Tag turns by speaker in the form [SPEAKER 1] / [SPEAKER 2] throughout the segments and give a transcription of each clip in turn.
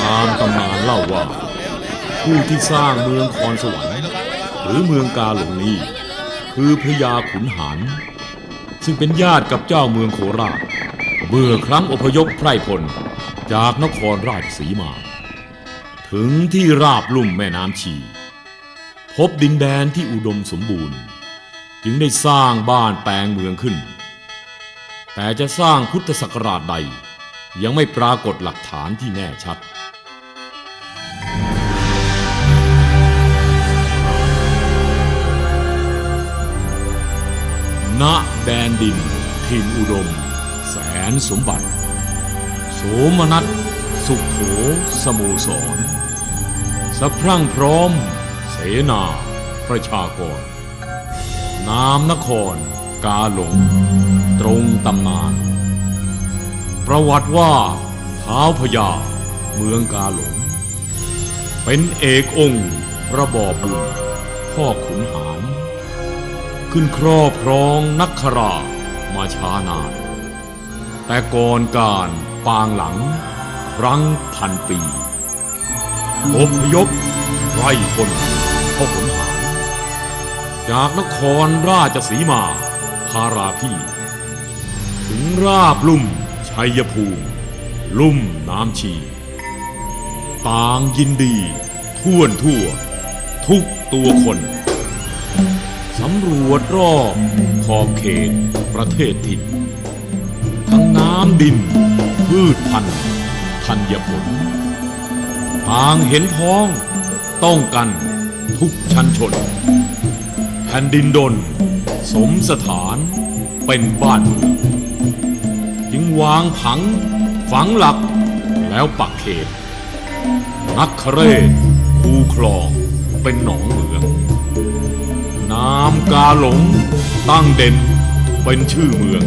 [SPEAKER 1] ตามตำนานเล่าว่า ผู้ที่สร้างเมืองคอนสวรรค์หรือเมืองกาหลงนี้คือพญาขุนหารซึ่งเป็นญาติกับเจ้าเมืองโคราชเมื่อครั้งอพยพไพร่พลจากนครราชสีมา ถึงที่ราบลุ่มแม่น้ำชี พบดินแดนที่อุดมสมบูรณ์ จึงได้สร้างบ้านแปลงเมืองขึ้น แต่จะสร้างพุทธศักราชใด ยังไม่ปรากฏหลักฐานที่แน่ชัดณแดนดินถิ่นอุดม แสนสมบัติ โสมนัสสุขโขสโมสรสะพรั่งพร้อม เสนา ประชากร นามนคร กาหลง ตรงตำนาน ประวัติว่าท้าวพญาเมืองกาหลง เป็นเอกองค์ระบอบบุญพ่อขุนหาร ขึ้นครอบครองนักครามาช้านาน แต่ก่อนการปางหลังรั้งพันปีอพยพไร่คนพ่อขุนหาร จากนครราชสีมาพาราพี่ ราบลุ่ม ชัยภูมิ ลุ่มน้ำชี ต่างยินดี ท่วนทั่ว ทุกตัวคนสำรวจรอบขอบเขตประเทศถิ่นทั้งน้ำดิน พืชพันธุ์ธัญผลต่างเห็นพ้องต้องกันทุกชั้นชน แผ่นดินดน สมสถานเป็นบ้านเมืองจึง วางผัง ฝังหลัก แล้วปักเขต นักคเรศคูคลองเป็นหนองเหมืองนามกาหลงตั้งเด่นเป็นชื่อเมือง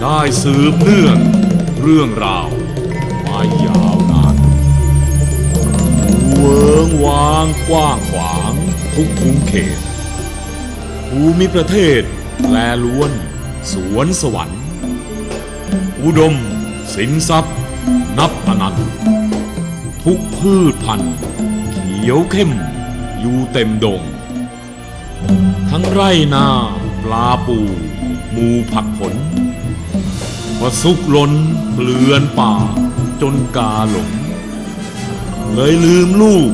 [SPEAKER 1] ได้สืบเนื่องเรื่องราวมายาวนานเวิงวางกว้างขวางทุกทุงเขตภูมิประเทศแลล้วน สวนสวรรค์ อุดม สินทรัพย์ นับอนันต์ทุกพืชพันธุ์เขียวเข้ม อยู่เต็มดง ทั้งไร่นาปลาปูหมูผักผลว่าสุกล้นเกลือนป่าจนกาหลง เลยลืมลูก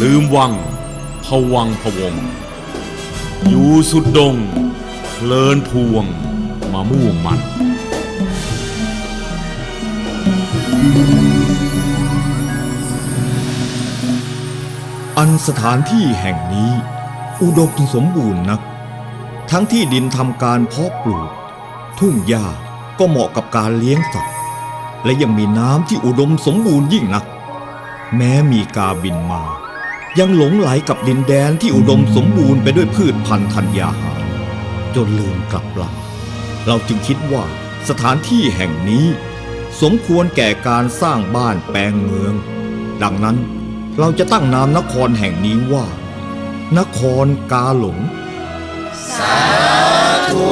[SPEAKER 1] ลืมวังพวังพวง อยู่สุดดงเพลินพวงมะม่วงมัน
[SPEAKER 2] อันสถานที่แห่งนี้ อุดมสมบูรณ์นัก ทั้งที่ดินทำการเพาะปลูก ทุ่งหญ้าก็เหมาะกับการเลี้ยงสัตว์ และยังมีน้ำที่อุดมสมบูรณ์ยิ่งนัก แม้มีกาบินมา ยังหลงไหลกับดินแดนที่อุดมสมบูรณ์ไปด้วยพืชพันธุ์ธัญญาหาร จนลืมกลับหลังเราจึงคิดว่าสถานที่แห่งนี้ สมควรแก่การสร้างบ้านแปลงเมือง ดังนั้นเราจะตั้งนามนครแห่งนี้ว่า นครกาหลง
[SPEAKER 3] สาธุ